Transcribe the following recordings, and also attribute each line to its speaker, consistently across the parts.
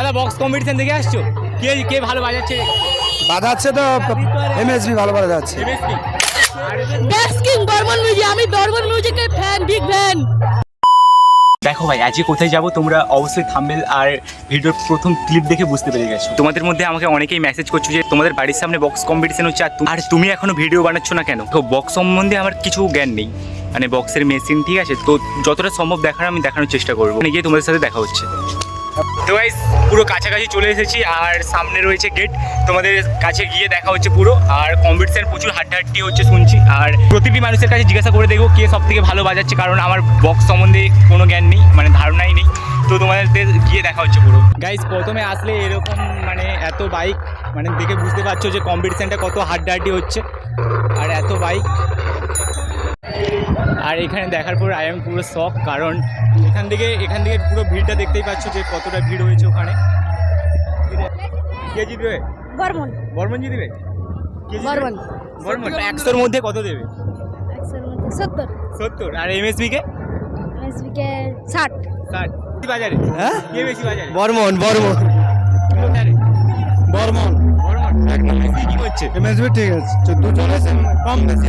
Speaker 1: তোমরা box competition দেখে আসছো? কে কে ভালো বাজাচ্ছে?
Speaker 2: বাজাচ্ছে তো এমএসবি ভালো বাজাচ্ছে।
Speaker 1: MSP?
Speaker 3: ব্যাস কিং বর্মন মিউজিক আমি বর্মন মিউজিকের ফ্যান বিগ ফ্যান
Speaker 1: দেখো ভাই আজকে কোথায় যাব তোমরা অবশ্যই থাম্বেল আর ভিডিওর প্রথম ক্লিপ দেখে বুঝতে পেরে গেছো। তোমাদের মধ্যে আমাকে অনেকেই মেসেজ করছ যে তোমাদের বাড়ির সামনে বক্স কম্পিটিশন হচ্ছে আর আর তুমি এখনও ভিডিও বানাচ্ছ না কেন? তো বক্স সম্বন্ধে আমার কিছু জ্ঞান নেই। মানে বক্সের মেশিন ঠিক আছে তো যতটা সম্ভব দেখার আমি দেখানোর চেষ্টা করব। গিয়ে তোমাদের সাথে দেখা হচ্ছে। তো পুরো কাছাকাছি চলে এসেছি আর সামনে রয়েছে গেট তোমাদের কাছে গিয়ে দেখা হচ্ছে পুরো। আর কম্পিটিশন প্রচুর হাড্ডাহাড্ডি হচ্ছে শুনছি। আর প্রতিটি মানুষের কাছে জিজ্ঞাসা করে দেখব কে সব থেকে ভালো বাজাচ্ছে, কারণ আমার বক্স সম্বন্ধে কোনো জ্ঞান নেই মানে ধারণাই নেই। তো তোমাদের গিয়ে দেখা হচ্ছে পুরো। গাইস প্রথমে আসলে এরকম মানে এত বাইক মানে দেখে বুঝতে পারছ যে কম্পিটিশানটা কত হাড্ডাহাড্ডি হচ্ছে। আর এত বাইক আর এখানে দেখার পর আই এম পুরো শখ কারণ এখান থেকে এখান থেকে পুরো ভিড়টা দেখতেই পাচ্ছ যে কতটা ভিড় হয়েছে ওখানে। কে জিতবে?
Speaker 3: বর্মন।
Speaker 1: বর্মন জিতবে?
Speaker 3: বর্মন।
Speaker 1: বর্মন। একশোর মধ্যে কত দেবে?
Speaker 3: সত্তর।
Speaker 1: সত্তর। আর এমএসবি কে?
Speaker 3: এসবিকে ষাট।
Speaker 1: ষাট। বাজারে?
Speaker 2: হ্যাঁ?
Speaker 1: কে বেশি বাজারে?
Speaker 2: বর্মন বর্মন? বর্মন।
Speaker 1: বর্মন। কি করছে?
Speaker 2: এমএসবি ঠিক আছে। চোদ্দ চলেছে কম। বেশি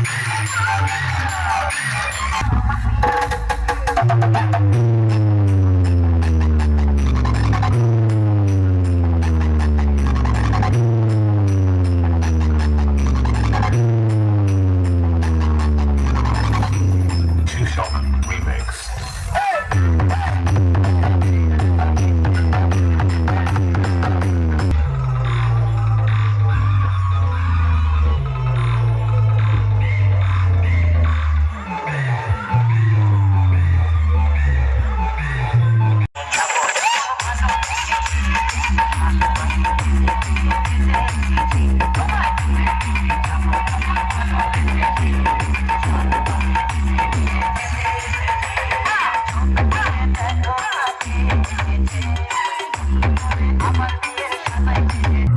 Speaker 4: Thank you.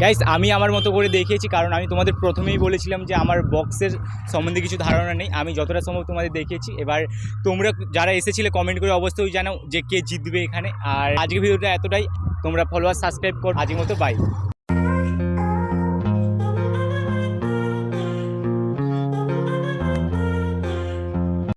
Speaker 1: গাইস আমি আমার মতো করে দেখিয়েছি, কারণ আমি তোমাদের প্রথমেই বলেছিলাম যে আমার বক্সের সম্বন্ধে কিছু ধারণা নেই। আমি যতটা সম্ভব তোমাদের দেখিয়েছি। এবার তোমরা যারা এসেছিলে কমেন্ট করে অবশ্যই জানাও যে কে জিতবে এখানে। আর আজকে ভিডিওটা এতটাই। তোমরা ফলোয়ার সাবস্ক্রাইব করো। আজকের মতো বাই